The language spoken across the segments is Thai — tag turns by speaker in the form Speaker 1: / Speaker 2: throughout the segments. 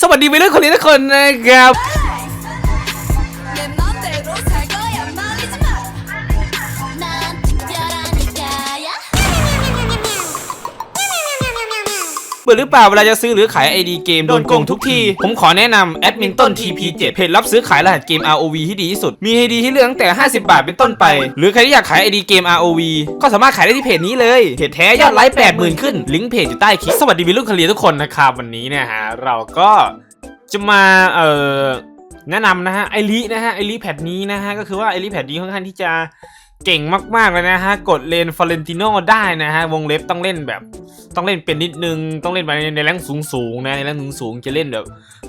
Speaker 1: สวัสดีไปเรื่อยคนนี้ทุกคนนะครับ เบื่อหรือเปล่าเวลาจะซื้อหรือขาย ID เกมโดนโกงทุกที ผมขอแนะนำแอดมินต้น TP7 เพจรับซื้อขายรหัสเกม ROV ที่ดีที่สุด มี ID ที่เลือกตั้งแต่ 50 บาทเป็นต้นไป หรือใครที่อยากขาย ID เกม ROV ก็สามารถขายได้ที่เพจนี้เลยเพจแท้ยอดไลค์80,000ขึ้นลิงก์เพจอยู่ใต้คลิปสวัสดีวิลลุคเคลียร์ทุกคนนะครับวันนี้เนี่ยฮะเราก็จะมาเอ่อแนะนำนะฮะไอรินะฮะไอริแพทนี้นะฮะก็คือว่าไอริแพทนี้ค่อนข้างที่จะเก่งมากๆเลยนะฮะ กดเลนฟอเรนติโนได้นะฮะ วงเล็บต้องเล่นแบบ ต้องเล่นเป็นนิดนึงต้องเล่นไปในในแรงสูงสูงนะในแรงสูงสูงจะเล่นแบบ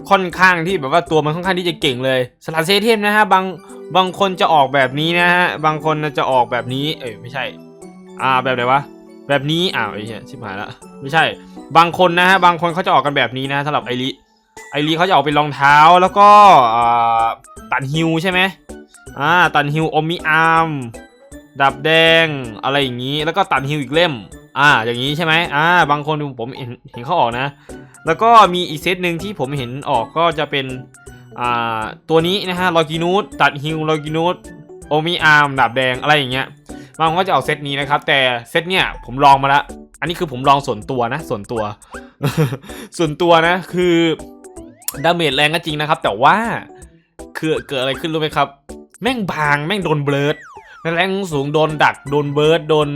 Speaker 1: ค่อนข้างที่แบบว่าตัวมันค่อนข้างที่จะเก่งเลยสลัดเซเทมนะฮะบางบางคนจะออกแบบนี้นะฮะบางคนจะออกแบบนี้ เอ้ยไม่ใช่ อ่าแบบไหนวะแบบนี้อ้าวไอ้เหี้ยชิบหายละไม่ใช่ บางคนนะฮะบางคนเขาจะออกกันแบบนี้นะสำหรับไอริไอริเขาจะออกเป็นรองเท้าแล้วก็ตันฮิวใช่ไหมอ่าตันฮิวอมิอาร์มดับแดงอะไรอย่างนี้ แล้วก็ตันฮิวอีกเล่ม อ่า อย่างนี้ใช่ไหมอ่า บางคนผมเห็นเห็นเขาออกนะ แล้วก็มีอีกเซตหนึ่งที่ผมเห็นออกก็จะเป็น อ่า ตัวนี้นะฮะลอกินูตตัดฮิวลอกินูตโอมิอาร์มดาบแดงอะไรอย่างเงี้ย บางคนก็จะออกเซตนี้นะครับ แต่เซตเนี่ยผมลองมาล้วอันนี้คือผมลองส่วนตัวนะ ส่วนตัว ส่วนตัวนะ คือดาเมจแรงก็จริงนะครับ แต่ว่าคือเกิดอะไรขึ้นรู้ไหมครับ แม่งบางแม่งโดนเบิร์ดแรงสูงโดนดักโดนเบิร์ดโดน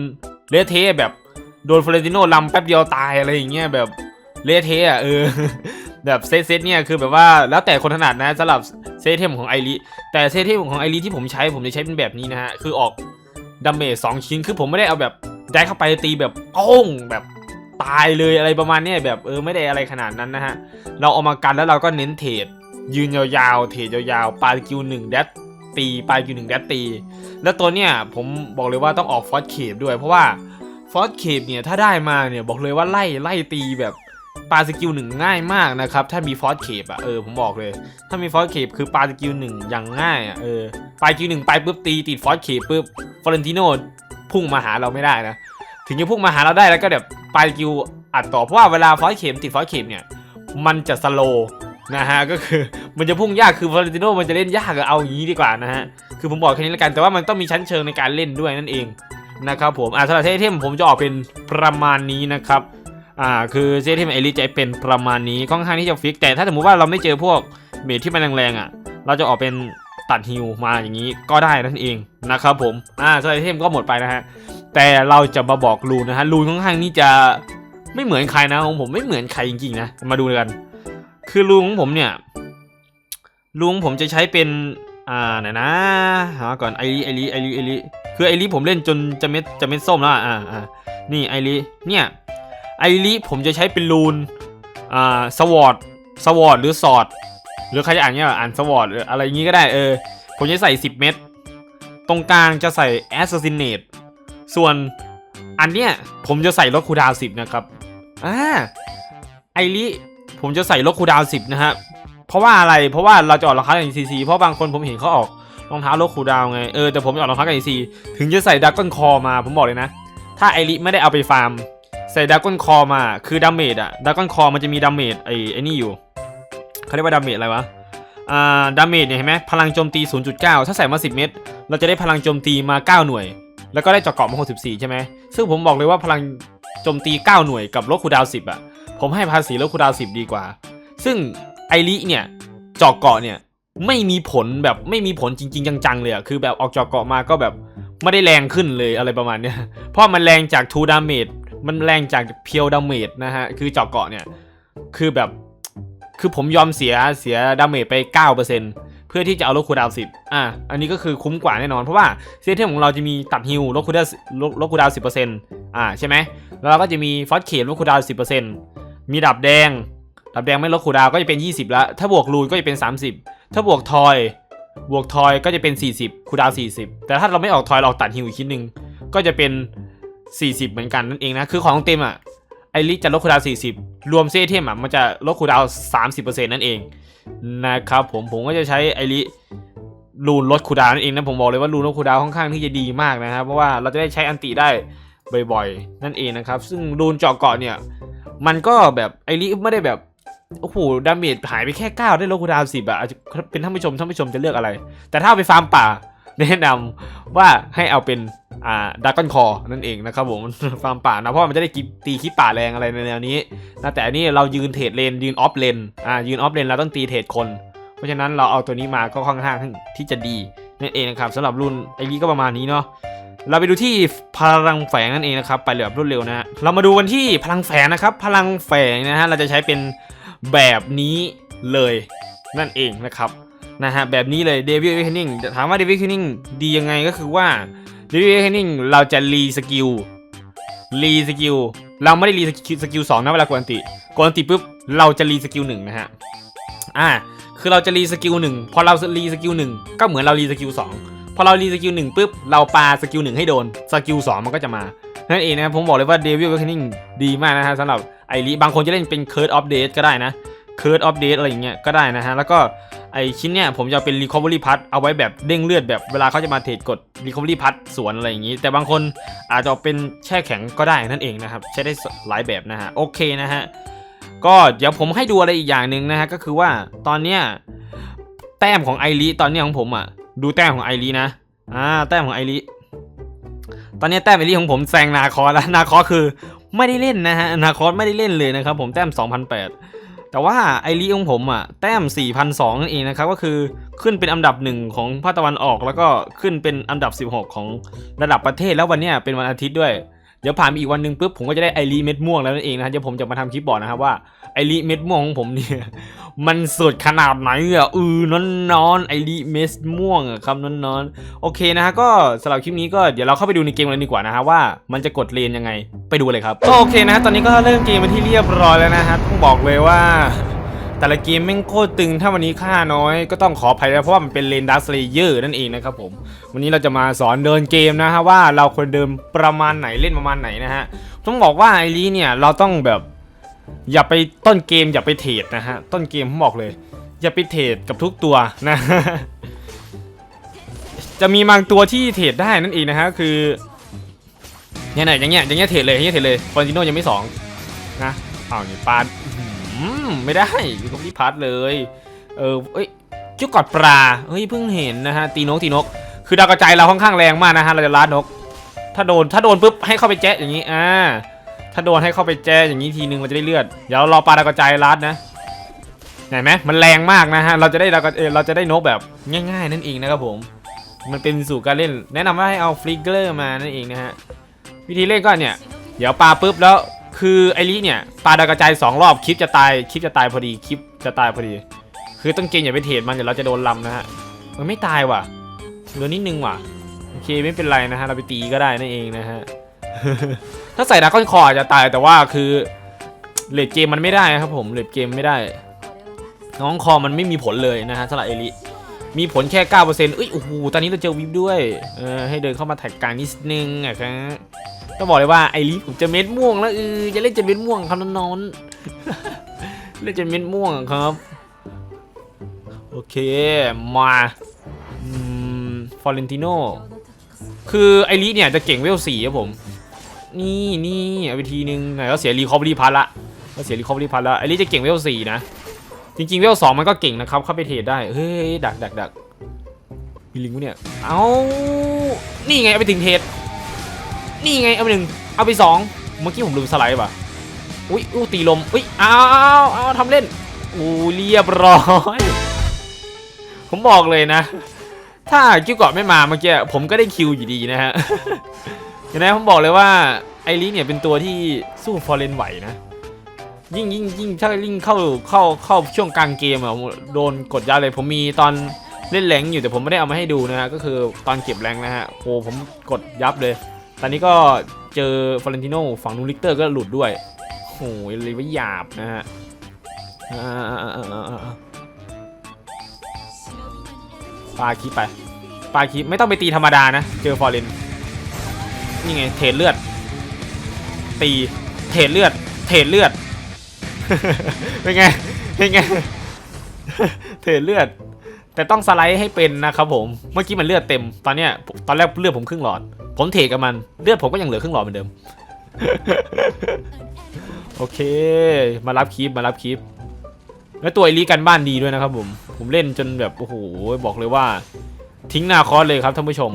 Speaker 1: เลเทแบบ โดนฟลอเรนติโน่ลำแป๊บเดียวตายอะไรอย่างเงี้ยแบบเละเทะอะเออแบบเซตเซตเนี่ยคือแบบว่าแล้วแต่คนถนัดนะสำหรับเซตเทมของไอริแต่เซตเทมของไอริที่ผมใช้ผมจะใช้เป็นแบบนี้นะฮะคือออกดาเมจสองชิ้นคือผมไม่ได้เอาแบบได้เข้าไปตีแบบโป้งแบบตายเลยอะไรประมาณเนี้ยแบบเออไม่ได้อะไรขนาดนั้นนะฮะเราเอามากันแล้วเราก็เน้นเทรดยืนยาวๆ เทรดยาวๆ ปาคิวหนึ่งแดดตีปาคิวหนึ่งแดดตี แล้วตัวเนี้ยผมบอกเลยว่าต้องออกฟอสเคปด้วยเพราะว่า ฟอสเคปเนี่ยถ้าได้มาเนี่ยบอกเลยว่าไล่ไล่ตีแบบปาสกิลหนึ่งง่ายมากนะครับ ถ้ามีฟอสเคปอะเออผมบอกเลย ถ้ามีฟอสเคปคือปาสกิลหนึ่งอย่างง่ายอะเออปาสกิลหนึ่งไปปุ๊บตีติดฟอสเคปปุ๊บฟอเรนติโนพุ่งมาหาเราไม่ได้นะ ถึงจะพุ่งมาหาเราได้แล้วก็แบบปาสกิลอัดต่อเพราะว่าเวลาฟอสเคปติดฟอสเคปเนี่ยมันจะสโลนะฮะก็คือมันจะพุ่งยากคือฟอเรนติโนมันจะเล่นยากเอาอย่างนี้ดีกว่านะฮะคือผมบอกแค่นี้แล้วกันแต่ว่ามันต้องมีชั้นเชิงในการเล่นด้วยนั่นเอง นะครับผมอ่าสำหรับเซตเทมผมจะออกเป็นประมาณนี้นะครับอ่าคือเซตเทมเอลิจะเป็นประมาณนี้ค่อนข้างที่จะฟิก แต่ถ้าสมมติว่าเราไม่เจอพวกเมทที่มันแรงๆอะ เราจะออกเป็นตัดฮิวมาอย่างนี้ก็ได้นั่นเองนะครับผมอ่าสำหรับเตเทมก็หมดไปนะฮะแต่เราจะมาบอกรูนะฮะรูนค่อนข้างนี่จะไม่เหมือนใครนะของผมไม่เหมือนใครจริงๆนะมาดูกัน คือรูของผมเนี่ยรูของผมจะใช้เป็นอ่าไหนนะหาก่อนไอรีไอรีไอรีไอรี คือไอรีผมเล่นจนจะเม็ดจะเม็ดส้มแล้วอะอ่าอ่านี่ไอรีเนี่ยไอรีผมจะใช้เป็นรูนอ่าสวอตสวอตหรือสอดหรือใครจะอ่านเนี่ยอ่านสวอตหรืออะไรอย่างงี้ก็ได้เออ ผมจะใส่ 10 เม็ดตรงกลางจะใส่ Assassinate ส่วนอันเนี้ยผมจะใส่ลดคูดาวน์10นะครับอ่าไอรีผมจะใส่ลดคูดาวน์10นะฮะเพราะว่าอะไรเพราะว่าเราจะออกรองเท้ากับ ECC เพราะบางคนผมเห็นเขาออก รองเท้าโลคูดาวไง เออแต่ผมจะออกรองเท้ากับ ECC ถึงจะใส่ดักก้อนคอมาผมบอกเลยนะ ถ้าไอริไม่ได้เอาไปฟาร์ม ใส่ดักก้อนคอมาคือดาเมจอะดักก้อนคอมันจะมีดาเมจไอไอนี่อยู่เขาเรียกว่าดาเมจอะไรวะอ่าดาเมจเนี่ยเห็นไหมพลังโจมตี 0.9 ถ้าใส่มา 10 เม็ดเราจะได้พลังโจมตีมา 9 หน่วย แล้วก็ได้จาะเกาะมา 64 ใช่ไหมซึ่งผมบอกเลยว่าพลังโจมตี 9 หน่วยกับลดคูดาว 10อะผมให้ภาษีลดคูดาว 10 ดีกว่า ซึ่งไอริเนี่ยจาะเกาะเนี่ย ไม่มีผลแบบไม่มีผลจริง ๆ จังๆเลยอะคือแบบออกเจาะเกาะมาก็แบบไม่ได้แรงขึ้นเลยอะไรประมาณเนี้ยเพราะมันแรงจากทูดาเมจมันแรงจากเพียวดาเมจนะฮะคือเจาะเกาะเนี่ยคือแบบคือผมยอมเสียเสียดาเมจไป 9%เพื่อที่จะเอาลดคูดาวน์10อะ อันนี้ก็คือคุ้มกว่าแน่นอน เพราะว่าเซตเทมของเราจะมีตัดฮิลลดคูดาวน์ลดลดคูลดาวน์10%อ่าใช่ไหมแล้วเราก็จะมีฟอสเขียนลดคูดาวน์10%มีดับแดง ดับแดงไม่ลดคูดาวก็จะเป็น20แล้วถ้าบวกรูนก็จะเป็น30 ถ้าบวกทอย บวกทอยก็จะเป็น 40คูดาว 40 แต่ถ้าเราไม่ออกทอยเราออกตัดฮิวอีกชิ้นหนึ่งก็จะเป็น 40 เหมือนกันนั่นเองนะ คือของเต็มอะไอริจะลดคูดาว 40 รวมเซเทมอะมันจะลดคูดาวน์30%นั่นเองนะครับผมผมก็จะใช้ไอริรูนลดคูดาวนั่นเองนะผมบอกเลยว่ารูนลดคูดาวค่อนข้างที่จะดีมากนะครับเพราะว่าเราจะได้ใช้อันติได้บ่อยๆ นั่นเองนะครับ ซึ่งรูนเจาะเกาะเนี่ย มันก็แบบไอริไม่ได้แบบ โอ้โห ดาเมจหายไปแค่ 9 ได้โลกูดาวสิบอะเป็นท่านผู้ชมท่านผู้ชมจะเลือกอะไร แต่ถ้าเอาไปฟาร์มป่า แนะนำว่าให้เอาเป็น อ่าดากอนคอนั่นเองนะครับผมฟาร์มป่านะ เพราะว่ามันจะได้กิตีขี้ป่าแรงอะไรในแนวนี้นะแต่อันนี้เรายืนเทรดเลน ยืนออฟเลน อ่า ยืนออฟเลนเราต้องตีเทรดคน เพราะฉะนั้นเราเอาตัวนี้มาก็ค่อนข้างที่จะดีนั่นเองนะครับสำหรับรุ่นไอรีก็ประมาณนี้เนาะเราไปดูที่พลังแฝงนั่นเองนะครับ ไปแบบรวดเร็วนะฮะเรามาดูกันที่พลังแฝงนะครับ พลังแฝงนะฮะเราจะใช้เป็น แบบนี้เลยนั่นเองนะครับนะฮะแบบนี้เลย Devil Awakening ถามว่า Devil Awakening ดียังไงก็คือว่า Devil Awakening เราจะรีสกิลรีสกิลเราไม่ได้รีสกิลสองนะเวลากดอันติกดอันติปุ๊บเราจะรีสกิลหนึ่งนะฮะอ่าคือเราจะรีสกิลหนึ่งพอเรารีสกิลหนึ่งก็เหมือนเรารีสกิลสองพอเรารีสกิลหนึ่งปุ๊บเราปาสกิลหนึ่งให้โดนสกิลสองมันก็จะมานั่นเองนะผมบอกเลยว่า Devil Awakening ดีมากนะฮะสำหรับ ไอรีบางคนจะเล่นเป็น Curse of Death ก็ได้นะ Curse of Death อะไรอย่างเงี้ยก็ได้นะฮะ แล้วก็ไอชิ้นเนี้ยผมจะเอาเป็น Recovery Pass เอาไว้แบบเด้งเลือดแบบเวลาเขาจะมาเทรดกด Recovery Pass สวนอะไรอย่างงี้ แต่บางคนอาจจะเอาเป็นแช่แข็งก็ได้นั่นเองนะครับ ใช้ได้หลายแบบนะฮะ โอเคนะฮะ ก็เดี๋ยวผมให้ดูอะไรอีกอย่างหนึ่งนะฮะ ก็คือว่าตอนเนี้ยแต้มของไอรีตอนเนี้ยของผมอะ ดูแต้มของไอรีนะอ่าแต้มของไอรีตอนเนี้ยแต้มไอรีของผมแซงนาคอแล้วนาคอคือ ไม่ได้เล่นนะฮะนาคอสไม่ได้เล่นเลยนะครับผมแต้ม 2008 แต่ว่าไอรีของผมอะแต้ม 4,002นั่นเองนะครับก็คือขึ้นเป็นอันดับหนึ่งของภาคตะวันออก แล้วก็ขึ้นเป็นอันดับ 16 ของระดับประเทศแล้ววันเนี้ยเป็นวันอาทิตย์ด้วย ดี๋ยวผ่านไปอีกวันหนึ่งปุ๊บผมก็จะได้ไอรีเม็ดม่วงแล้วนั่นเองนะเดี๋ยวผมจะมาทำคลิปบอกนะครับว่าไอรีเม็ดม่วงของผมเนี่ยมันสุดขนาดไหนอะอือนอนนอนไอรีเม็ดม่วงอะครับนอนนอนโอเคนะฮะก็สำหรับคลิปนี้ก็เดี๋ยวเราเข้าไปดูในเกมกันดีกว่านะฮะว่ามันจะกดเลนยังไงไปดูเลยครับก็โอเคนะตอนนี้ก็เริ่มเกมมาที่เรียบร้อยแล้วนะฮะต้องบอกเลยว่า แต่ละเกมแม่งโคตรตึงถ้าวันนี้ค่าน้อยก็ต้องขออภัยนะเพราะว่ามันเป็นเลนดัสเลเยอร์นั่นเองนะครับผม วันนี้เราจะมาสอนเดินเกมนะฮะว่าเราควรเดินประมาณไหนเล่นประมาณไหนนะฮะต้องบอกว่าไอรีเนี่ยเราต้องแบบอย่าไปต้นเกมอย่าไปเทรดนะฮะต้นเกมผมบอกเลย อย่าไปเทรดกับทุกตัวนะจะมีบางตัวที่เทรดได้นั่นเองนะฮะคือเนี่ยไหนอย่างเงี้ยอย่างเงี้ยเทรดเลยอย่างเงี้ยเทรดเลยฟอนติโนยังไม่สองนะอ้าวนี่ปาด อืมไม่ได้อยู่ตรงที่พัดเลย เออเอ้ยจุกกอดปลาเฮ้ยเพิ่งเห็นนะฮะตีนกตีนก คือดาวกระจายเราค่อนข้างแรงมากนะฮะเราจะล้านก ถ้าโดนถ้าโดนปุ๊บให้เข้าไปแจ๊ะอย่างนี้อ่าถ้าโดนให้เข้าไปแจ๊ะอย่างนี้ทีนึงมันจะได้เลือด เดี๋ยวรอปลาดาวกระจายล้านนะเห็นไหมมันแรงมากนะฮะ เราจะได้ดาวกระเราจะได้นกแบบง่าย ๆ นั่นเองนะครับผม มันเป็นสู่การเล่น แนะนำว่าให้เอาฟลิกเกอร์มานั่นเองนะฮะ วิธีเล่นก็เนี่ย เดี๋ยวปลาปุ๊บแล้ว คือไอริเนี่ยปลาดาวกระจายสองรอบคลิปจะตายคลิปจะตายพอดีคลิปจะตายพอดี คือต้องเกณฑ์อย่าไปเทรดมันเดี๋ยวเราจะโดนลำนะฮะมันไม่ตายว่ะเหลือนิดนึงว่ะโอเคไม่เป็นไรนะฮะเราไปตีก็ได้นั่นเองนะฮะถ้าใส่ดาก้อนคออาจจะตายแต่ว่าคือเลดเกมมันไม่ได้ครับผมเลดเกมไม่ได้ น้องคอมันไม่มีผลเลยนะฮะสำหรับเอลิมีผลแค่ 9%เอ้ยโอ้โหตอนนี้เราเจอวิบด้วยเออให้เดินเข้ามาแท็กกางนิดนึงอะครับ ต้องบอกเลยว่าไอรีผมจะเม็ดม่วงแล้วเออจะเล่นจะเม็ดม่วงครับน้องๆเล่นจะเม็ดม่วงครับ โอเคมาฟอเรนติโนคือไอรีเนี่ยจะเก่งเวลสี่ครับผม นี่นี่เอาไปทีนึงไหนก็เสียรีคอ v รีพัทละก็เสียรีคอ v รีพัทละไอรีจะเก่งเวลสี่นะจริงๆเวลสองมันก็เก่งนะครับเข้าไปเทรดได้เฮ้ยดักดักดักมีลิงก์ปะเนี่ยเอานี่ไงเอาไปถึงเทรด นี่ไงเอาไปหนึ่งเอาไปสองเมื่อกี้ผมลืมสไลด์ป่ะอุ้ยอู้ตีลมอุ้ยเอาเอาเอาทำเล่นอู้เรียบร้อยผมบอกเลยนะ ถ้าคิวเกาะไม่มาเมื่อกี้ผมก็ได้คิวอยู่ดีนะฮะเห็นไหมผมบอกเลยว่าไอรีเนี่ยเป็นตัวที่สู้ฟอร์เรนไหวนะยิ่งยิ่งยิ่งถ้ายิ่งเข้าเข้าเข้าช่วงกลางเกมอะโดนกดยับเลย ผมมีตอนเล่นแรงอยู่แต่ผมไม่ได้เอามาให้ดูนะฮะก็คือตอนเก็บแรงนะฮะโอ้ผมกดยับเลย ตอนนี้ก็เจอฟลอเรนติโนฝั่งนูนลิกเตอร์ก็หลุดด้วยโอ้ยเลยว่าหยาบนะฮะอ่าปาคีไปปาคีไม่ต้องไปตีธรรมดานะ เจอฟอร์เรนนี่ไง เทรดเลือด ตีเทรดเลือด เทรดเลือดเป็นไงเป็นไงเทรดเลือด แต่ต้องสไลด์ให้เป็นนะครับผม เมื่อกี้มันเลือดเต็ม ตอนเนี้ยตอนแรกเลือดผมครึ่งหลอด ผมเทกับมันเลือดผมก็ยังเหลือครึ่งหลอดเหมือนเดิม โอเค มารับคลิปมารับคลิป แล้วตัวไอรีกันบ้านดีด้วยนะครับผม ผมเล่นจนแบบโอ้โหบอกเลยว่า ทิ้งหน้าคอร์สเลยครับท่านผู้ชม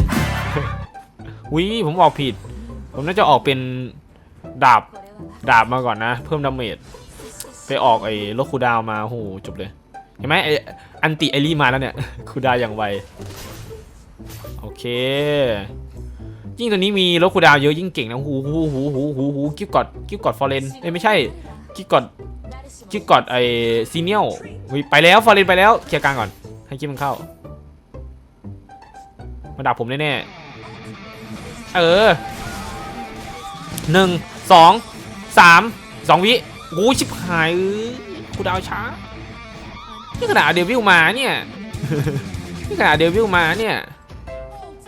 Speaker 1: วิผมออกผิด ผมน่าจะออกเป็นดาบดาบมาก่อนนะ เพิ่มดาเมจไปออกไอ้ลดคูดาวมาโอ้โหจบเลยเห็นไหมไอ้อันติไอรีมาแล้วเนี่ยคูดาวอย่างไวโอเค ยิ่งตัวนี้มีลดคูดาวเยอะยิ่งเก่งนะหูหูหูหูหูหูกิฟกอดกิฟกอดฟอร์เรนเอ้ยไม่ใช่กิฟกอดกิฟกอดไอซีเนียลไปแล้วฟอร์เรนไปแล้วเคลียร์กลางก่อน ให้กิฟมันเข้ามาดักผมแน่ๆเออหนึ่งสองสามสองวิโอ้ชิบหายคูดาวช้านี่ขนาดเดวิลมาเนี่ยนี่ขนาดเดวิลมาเนี่ย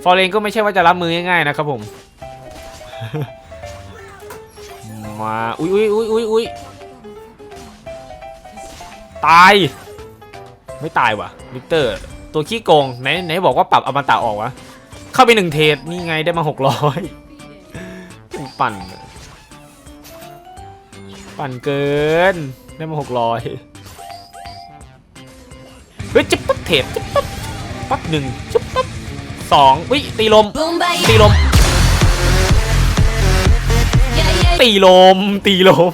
Speaker 1: ฟอร์เรนก็ไม่ใช่ว่าจะรับมือง่ายๆนะครับผม มา อุ้ยอุ้ยอุ้ยอุ้ยอุ้ยตาย ไม่ตายว่ะวิเตอร์ ตัวขี้โกง ไหนไหนบอกว่าปรับอมตะออกวะ เข้าไปหนึ่งเทสนี่ไงได้มาหกร้อยปั่น ปั่นเกิน ได้มาหกร้อยเฮ้ยจิ๊บปั๊บเทปจิ๊บปั๊บปั๊บหนึ่ง สองวิตีลม
Speaker 2: boom bye
Speaker 1: ตีลม
Speaker 2: yeah yeah
Speaker 1: ตีลม ตีลม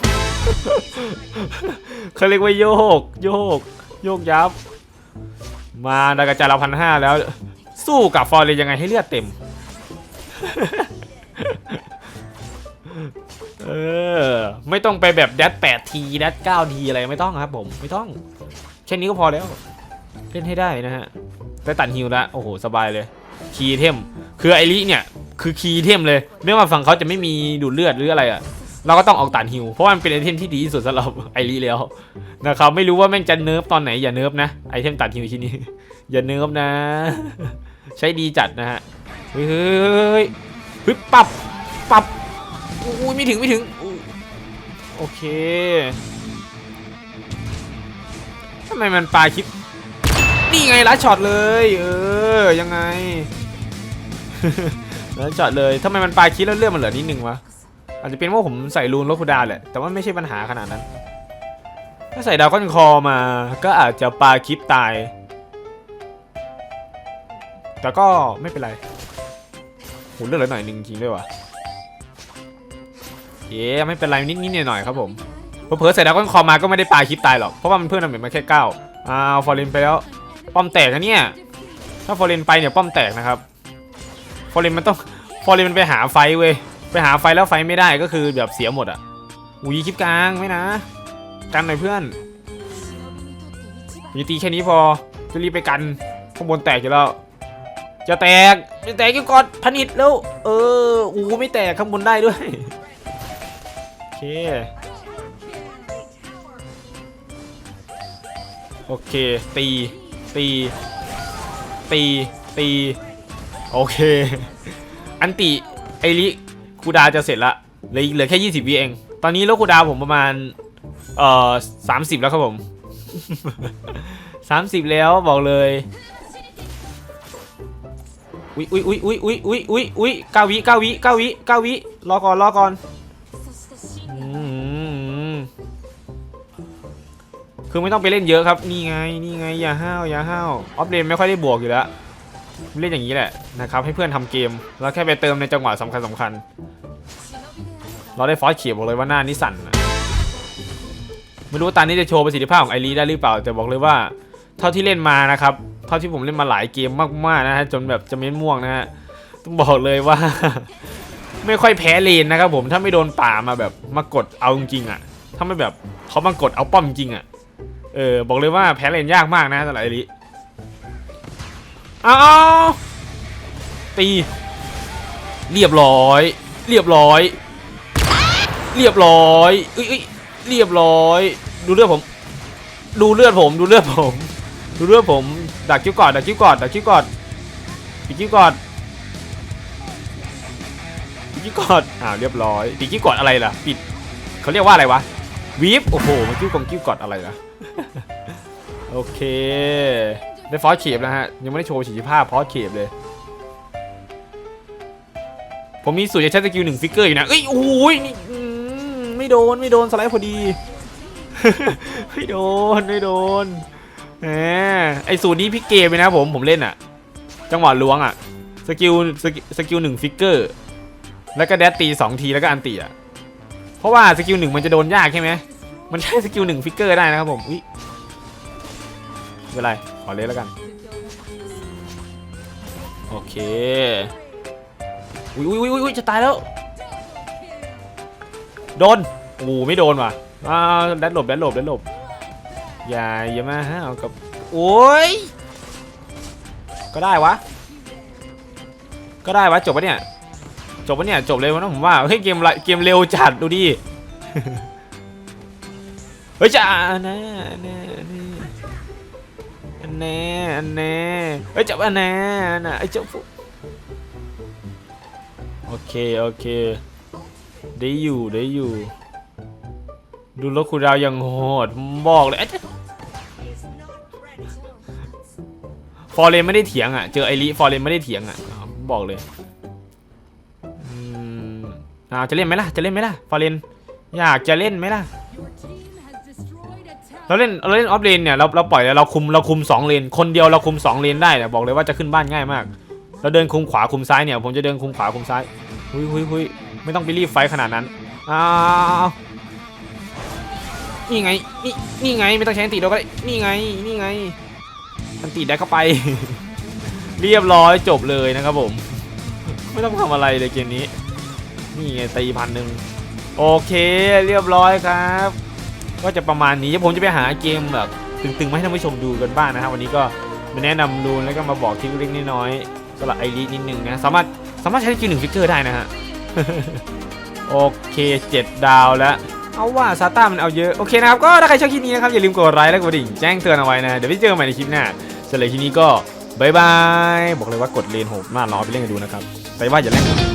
Speaker 1: เขาเรียกว่าโยก โยก โยกยับ มาดากระจายเราพันห้าแล้ว สู้กับฟอร์เรนยังไงให้เลือดเต็ม เออ ไม่ต้องไปแบบแดดแปดทีแดดเก้าทีอะไรไม่ต้องครับผม ไม่ต้อง แค่นี้ก็พอแล้ว เล่นให้ได้นะฮะ ได้ตัดฮิวแล้ว โอ้โห สบายเลย คีย์เทมคือไอริเนี่ยคือคีย์เทมเลยไม่ว่าฝั่งเขาจะไม่มีดูดเลือดหรืออะไรอะเราก็ต้องออกตัดฮิวเพราะมันเป็นไอเทมที่ดีที่สุดสำหรับไอริแล้วนะครับไม่รู้ว่าแม่งจะเนิร์ฟตอนไหนอย่าเนิร์ฟนะไอเทมตัดฮิวชิ้นนี้ อย่าเนิร์ฟนะ ใช้ดีจัดนะฮะเฮ้ยเฮ้ยปรับปรับอุ้ยไม่ถึงไม่ถึงโอเคทำไมมันปลาคลิป นี่ไงลัดช็อตเลย เออ ยังไงลัดช็อตเลยทำไมมันปลาคลิปแล้วเลื่อดมันเหลือนิดนึงวะ อาจจะเป็นว่าผมใส่รูนลบคูดาแหละ แต่ว่าไม่ใช่ปัญหาขนาดนั้น ถ้าใส่ดาวก้อนคอมา ก็อาจจะปลาคลิปตาย แต่ก็ไม่เป็นไรโหเลือดเหลือหน่อยหนึงจริงด้วยวะเอ๊ะไม่เป็นไรนิดนิดหน่อยๆครับผมเผลอๆใส่ดาวก้อนคอมาก็ไม่ได้ปลาคลิปตายหรอก เพราะว่ามันเพิ่อนมดาเหมจมาแค่เก้าอ้าวฟอร์เรนไปแล้ว ป้อมแตกนะเนี่ย ถ้าฟอร์เรนไปเนี่ยป้อมแตกนะครับฟอร์เรนมันต้องฟอร์เรนมันไปหาไฟเว้ยไปหาไฟแล้วไฟไม่ได้ก็คือแบบเสียหมดอะอุ้ยคลิปกลางไม่นะกันหน่อยเพื่อนมีตีแค่นี้พอจะรีบไปกันข้างบนแตกอยู่แล้ว จะแตกจะแตกอยู่ก่อนพนิดแล้ว เอออู้ไม่แตกข้างบนได้ด้วยโอเคโอเค ตี ตี ตี ตี โอเค อันติไอริคูดาจะเสร็จละเหลือเหลือแค่ 20วิเอง ตอนนี้โลคูดาผมประมาณ เอ่อสามสิบแล้วครับผมสามสิบแล้วบอกเลยอุ้ยอุ้ยอุ้ยอุ้ยอุ้ยอุ้ยอุ้ยอุ้ยเก้าวิเก้าวิเก้าวิเก้าวิรอก่อนรอก่อน คือไม่ต้องไปเล่นเยอะครับ นี่ไง นี่ไง อย่าห้าว อย่าห้าว ออฟเลนไม่ค่อยได้บวกอยู่แล้ว เล่นอย่างนี้แหละนะครับ ให้เพื่อนทำเกม แล้วแค่ไปเติมในจังหวะสำคัญสำคัญ เราได้ฟอสเขียบอกเลยว่าหน้านี่สั่นไม่รู้ว่าตอนนี้จะโชว์ประสิทธิภาพของไอรีได้หรือเปล่า แต่บอกเลยว่า เท่าที่เล่นมานะครับ เท่าที่ผมเล่นมาหลายเกมมากๆนะฮะ จนแบบจะเม้นม่วงนะฮะ ต้องบอกเลยว่า ไม่ค่อยแพ้เลนนะครับผม ถ้าไม่โดนป่ามาแบบมากดเอาจริงอะ ถ้าไม่แบบเขามากดเอาป้อมจริงอะ ออบอกเลยว่าแพ้เลนยากมากนะสำหรับไอริเอาตี เรียบร้อย เรียบร้อย เรียบร้อยเอ้ยเรียบร้อย ดูเลือดผม ดูเลือดผม ดูเลือดผม ดูเลือดผม ดักคิ้วกอด ดักคิ้วกอด ดักคิ้วกอดปิดคิ้วกอดปิดคิ้วกอดอ้าวเรียบร้อยปิดคิ้วกอดอะไรล่ะ ปิดเขาเรียกว่าอะไรวะวีฟโอ้โหมันคิ้วกองคิ้วกอดอะไรล่ะ โอเค ได้ฟอสเข็บแล้วฮะ ยังไม่ได้โชว์ประสิทธิภาพฟอสเข็บเลย ผมมีสูตรจะใช้สกิลหนึ่งฟิกเกอร์อยู่นะเอ้ยโอ้ยนี่อืมไม่โดนไม่โดนสไลด์พอดี ไม่โดนไม่โดนแหมไอสูตรนี้พี่เกมไปนะผมผมเล่นอะจังหวะล้วงอะสกิลสกิลสกิลหนึ่งฟิกเกอร์ แล้วก็แดดตีสองทีแล้วก็อันตีอะเพราะว่าสกิลหนึ่งมันจะโดนยากใช่ไหม มันใช้สกิลหนึ่งฟิกเกอร์ได้นะครับผมอุ๊ยไม่เป็นไร ขอเล่นแล้วกัน โอเคอุ้ยอุ้ยอุ้ยอุ้ยจะตายแล้ว โดนโอ้ไม่โดนว่ะอ้าวแดดหลบแดดหลบแดดหลบ อย่าอย่ามาฮะเอากับ โอ้ย ก็ได้วะ ก็ได้วะ จบปะเนี่ย จบปะเนี่ย จบเลยวะนะผมว่า เฮ้ย เกมไรเกมเร็วจัดดูดิ เฮ้ยจ้าอันแน่อันแน่อันแน่อันแน่เฮ้ยจับอันแน่อันน่ะไอ้เจ้าฟุโอเคโอเค ได้อยู่ได้อยู่ ดูรถคุณดาวยังโหดบอกเลยเอ๊ะฟอร์เรนไม่ได้เถียงอะ เจอไอริฟอร์เรนไม่ได้เถียงอะ บอกเลยอืมอ่าจะเล่นไหมล่ะ จะเล่นไหมล่ะ ฟอร์เรนอยากจะเล่นไหมล่ะ เราเล่นเราเล่นออฟเลนเนี่ยเราเราปล่อยเราคุมเราคุมสองเลนคนเดียวเราคุมสองเลนได้เนี่ยบอกเลยว่าจะขึ้นบ้านง่ายมาก เราเดินคุมขวาคุมซ้ายเนี่ย ผมจะเดินคุมขวาคุมซ้ายหุยหุยหุยไม่ต้องไปรีบไฟขนาดนั้นอ้าวนี่ไงนี่นี่ไงไม่ต้องใช้อันติเราก็ได้นี่ไงนี่ไงอันติได้เข้าไป เรียบร้อยจบเลยนะครับผม ไม่ต้องทำอะไรเลยเกมนี้ นี่ไงตีพันหนึ่งโอเค เรียบร้อยครับ ก็จะประมาณนี้ผมจะไปหาเกมแบบตึงๆมาให้ท่านผู้ชมดูกันบ้างนะครับวันนี้ก็มาแนะนำดูแล้วก็มาบอกทริคเล็กน้อยสำหรับไอรีนิดนึงนะสามารถสามารถใช้สกิลหนึ่งฟิกเกอร์ได้นะฮะโอเคเจ็ดดาวแล้วเอาว่าซาต้ามันเอาเยอะโอเคนะครับก็ถ้าใครชอบคลิปนี้นะครับอย่าลืมกดไลค์และกดกระดิ่งแจ้งเตือนเอาไว้นะเดี๋ยวไปเจอกันใหม่ในคลิปหน้าสำหรับคลิปนี้ก็บายบายบอกเลยว่ากดเลนโหดมากลองเอาไปเล่นกันดูนะครับแต่ว่าอย่าเล่น